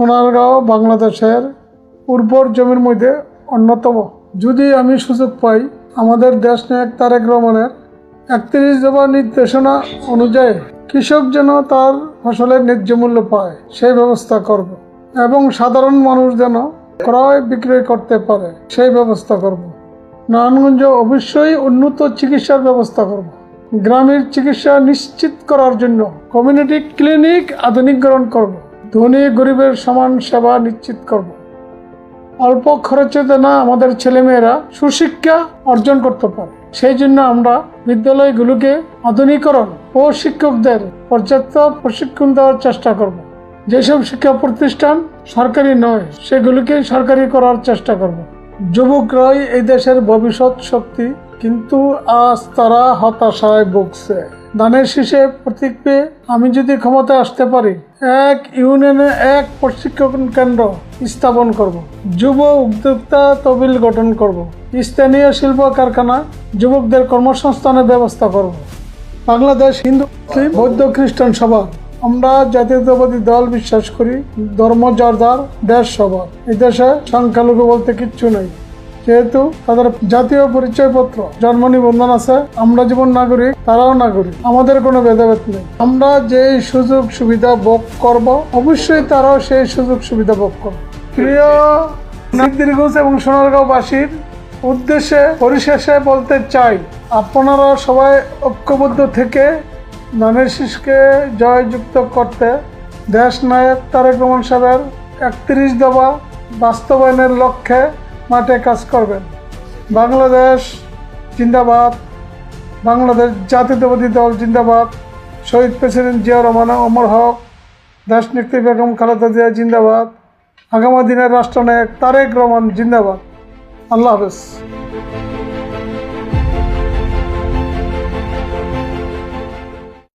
সোনারগাঁও বাংলাদেশের উর্বর জমির মধ্যে অন্যতম। যদি আমি সুযোগ পাই, আমাদের দেশ নায়ক তারেক রহমানের একত্রিশ দফা নির্দেশনা অনুযায়ী কৃষক যেন তার ফসলের ন্যায্য মূল্য পায়, সেই ব্যবস্থা করব। এবং সাধারণ মানুষ যেন ক্রয় বিক্রয় করতে পারে, সেই ব্যবস্থা করব। নারায়ণগঞ্জে অবশ্যই উন্নত চিকিৎসার ব্যবস্থা করব। গ্রামের চিকিৎসা নিশ্চিত করার জন্য কমিউনিটি ক্লিনিক আধুনিকরণ করব। ধনী গরিবের সমান সেবা নিশ্চিত করব। অল্প খরচে যেন আমাদের ছেলেমেয়েরা সুশিক্ষা অর্জন করতে পারে। সেই জন্য আমরা বিদ্যালয়গুলোকে আধুনিকরণ ও শিক্ষকদের পর্যাপ্ত প্রশিক্ষণ দেওয়ার চেষ্টা করব। যেসব শিক্ষা প্রতিষ্ঠান সরকারি নয়, সেগুলোকে সরকারি করার চেষ্টা করব। যুবকরাই এই দেশের ভবিষ্যৎ শক্তি, কিন্তু আজ তারা হতাশায় ভুগছে। ধানের শীষে প্রতীক পেয়ে আমি যদি ক্ষমতায় আসতে পারি, এক ইউনিয়নে এক প্রশিক্ষণ কেন্দ্র স্থাপন করব। যুব উদ্যোক্তা তবিল গঠন করব। স্থানীয় শিল্প কারখানা যুবকদের কর্মসংস্থানের ব্যবস্থা করব। বাংলাদেশ হিন্দু মুসলিম বৌদ্ধ খ্রিস্টান সভা আমরা জাতীয়তাবাদী দল বিশ্বাস করি, ধর্ম, জর্দার, দেশ সভা এই দেশে সংখ্যালঘু বলতে কিচ্ছু নেই যেহেতু তাদের জাতীয় পরিচয়পত্র, জন্ম নিবন্ধন আছে, আমরা যেমন নাগরিক, তারাও নাগরিক। আমাদের কোনো ভেদাভেদ নেই। আমরা যে সুযোগ সুবিধা ভোগ করব, অবশ্যই তারাও সেই সুযোগ সুবিধা ভোগ করবে। প্রিয় নাগরিকগঞ্জ এবং সোনারগাঁওবাসীর উদ্দেশ্যে, পরিশেষে বলতে চাই, আপনারা সবাই ঐক্যবদ্ধ থেকে ধানের শীষকে জয়যুক্ত করতে দেশ নায়ক তারেক রহমান সাহেবের একত্রিশ দফা বাস্তবায়নের লক্ষ্যে মাঠে কাজ করবেন। বাংলাদেশ জিন্দাবাদ। বাংলাদেশ জাতীয়তাবাদী দল জিন্দাবাদ। শহীদ প্রেসিডেন্ট জিয়া রহমান অমর হক দেশ নেত্রী বেগম খালেদা জিয়া জিন্দাবাদ। আগামী দিনের রাষ্ট্রনায়ক তারেক রহমান জিন্দাবাদ। আল্লাহ হাফেজ।